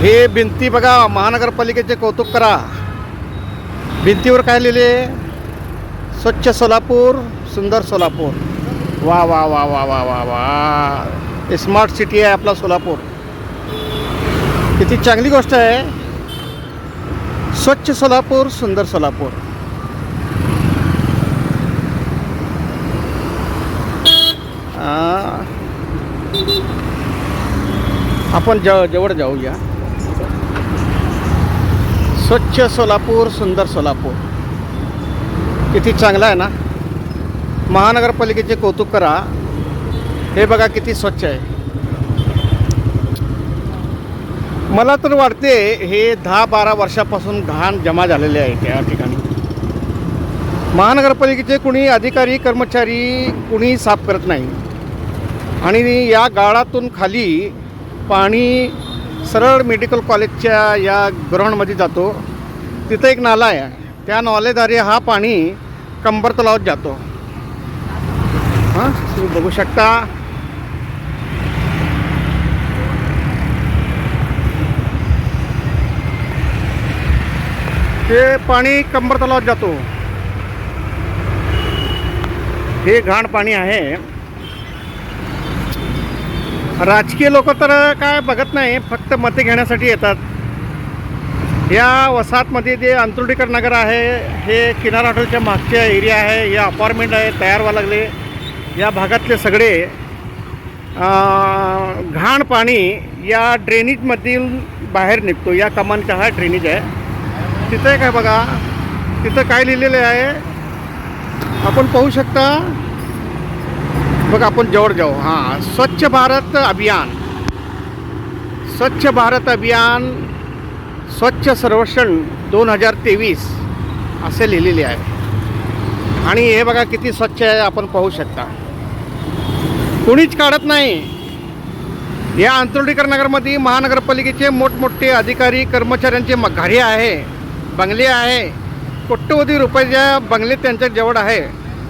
हे भिंती बघा महानगरपालिकेचे कौतुक करा. भिंतीवर काय लिहिले? स्वच्छ सोलापूर सुंदर सोलापूर. वा वा वा वा वा वा वा. स्मार्ट सिटी आहे आपला सोलापूर. किती चांगली गोष्ट आहे. स्वच्छ सोलापूर सुंदर सोलापूर. आपण जव जवळ जाऊया. स्वच्छ सोलापूर सुंदर सोलापूर. किती चांगला आहे ना? महानगरपालिकेचे कौतुक करा. हे बघा किती स्वच्छ आहे. मला तर वाटते हे दहा बारा वर्षापासून घाण जमा झालेले आहे त्या ठिकाणी. महानगरपालिकेचे कुणी अधिकारी कर्मचारी कुणी साफ करत नाही. आणि या गाळातून खाली पाणी सरळ मेडिकल कॉलेजच्या या ग्राउंडमध्ये जातो. तिथं एक नाला आहे. त्या नालेद्वारे हा पाणी कंबर तलावात जातो. हां? तुम्ही बघू शकता. ते पाणी कंबर तलावात जातो. हे घाण पाणी आहे. राजकीय लोक तर काय बघत नाही फक्त मते घेण्यासाठी येतात. या वसाहतमध्ये जे अंतुर्डीकर नगर आहे हे किनारा हॉटेलच्या मागच्या एरिया आहे हे अपार्टमेंट आहे तयार व्हायला लागले. या भागातले सगळे घाण पाणी या ड्रेनेजमधील बाहेर निघतो. या कमानचा हा ड्रेनेज आहे. तिथं काय बघा तिथं काय लिहिलेलं आहे? आपण पाहू शकता बघ आपण जवळ जाऊ. हां स्वच्छ भारत अभियान. स्वच्छ भारत अभियान स्वच्छ सर्वेक्षण दोन हजार तेवीस असे लिहिलेले आहे. आणि हे बघा किती स्वच्छ आहे आपण पाहू शकता. कुणीच काढत नाही. या अंतर्डीकर नगरमध्ये महानगरपालिकेचे मोठमोठे अधिकारी कर्मचाऱ्यांचे म- घरे आहे बंगले आहे. कोट्यवधी रुपयाच्या बंगले त्यांच्या जवळ आहे.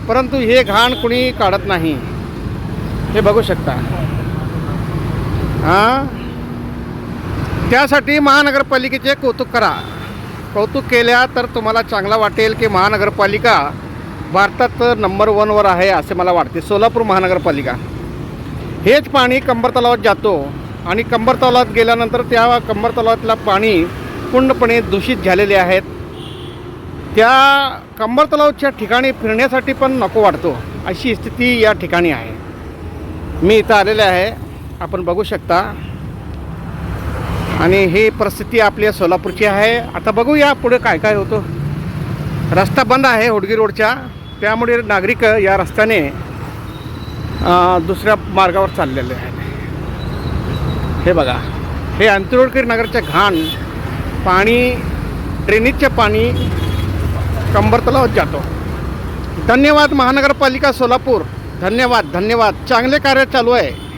परंतु हे घाण कुणी काढत नाही. हे बघू शकता. हां? त्यासाठी महानगरपालिकेचे कौतुक करा. कौतुक केल्या तर तुम्हाला चांगला वाटेल की महानगरपालिका भारतात नंबर वनवर आहे असे मला वाटते. सोलापूर महानगरपालिका. हेच पाणी कंबर तलावात जातो आणि कंबर तलावात गेल्यानंतर त्या कंबर तलावातला पाणी पूर्णपणे दूषित झालेले आहेत. त्या कंबर तलावच्या ठिकाणी फिरण्यासाठी पण नको वाटतो. अशी स्थिती या ठिकाणी आहे. मी इथं आलेले आहे. आपण बघू शकता. आणि ही परिस्थिती आपल्या सोलापूरची आहे. आता बघूया पुढे काय काय होतं. रस्ता बंद आहे होडगी रोडच्या. त्यामुळे नागरिक या रस्त्याने दुसऱ्या मार्गावर चाललेले आहेत. हे बघा. हे अंतरोडकर नगरचे घाण. पाणी ड्रेनेजचे पाणी कंबर तलावात जातो. धन्यवाद महानगरपालिका सोलापूर. धन्यवाद धन्यवाद. चांगले कार्य चालू आहे.